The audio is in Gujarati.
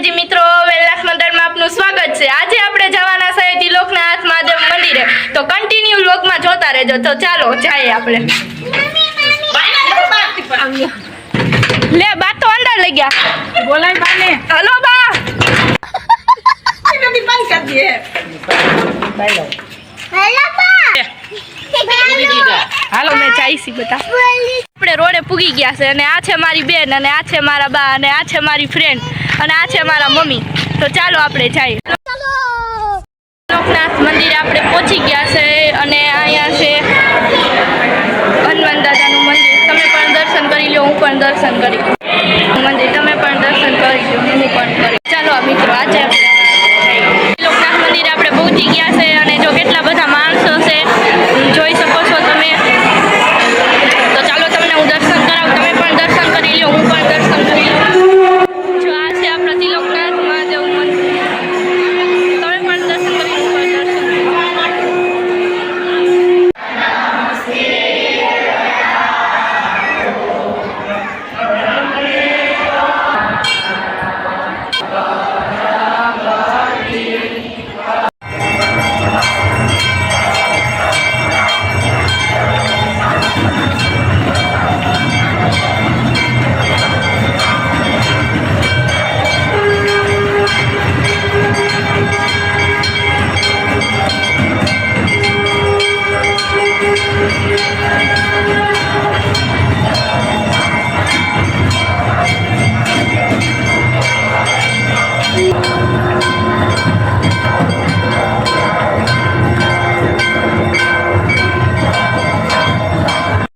માતાજી મિત્રો વેલાસ મંદિરમાં આપનું સ્વાગત છે. આજે આપણે જવાના છે તિલોકનાથ મહાદેવ મંદિરે. તો કન્ટિન્યુ વ્લોગમાં જોતા રહેજો. તો ચાલો જઈએ આપણે. લે બા તો અંદર લઈ ગયા. બોલાય બાને. હલો બા. નદી બંધ કરી દે હાલો મેં ચાઈસી બધા આપણે રોડે પૂગી ગયા છે અને આ છે મારી બેન અને આ છે મારા બા અને આ છે મારી ફ્રેન્ડ અને આ છે મારા મમ્મી. તો ચાલો આપણે જઈએ. લોકનાથ મંદિર આપણે પહોંચી ગયા છે અને અહીંયા છે હનુમાન દાદાનું મંદિર. તમે પણ દર્શન કરી લો, હું પણ દર્શન કરી મંદિર, તમે પણ દર્શન કરી લો, હું પણ કરી ચાલો મિત્રો, આજે લોકનાથ મંદિર આપણે પહોંચી ગયા છે. Brasil, Oscar.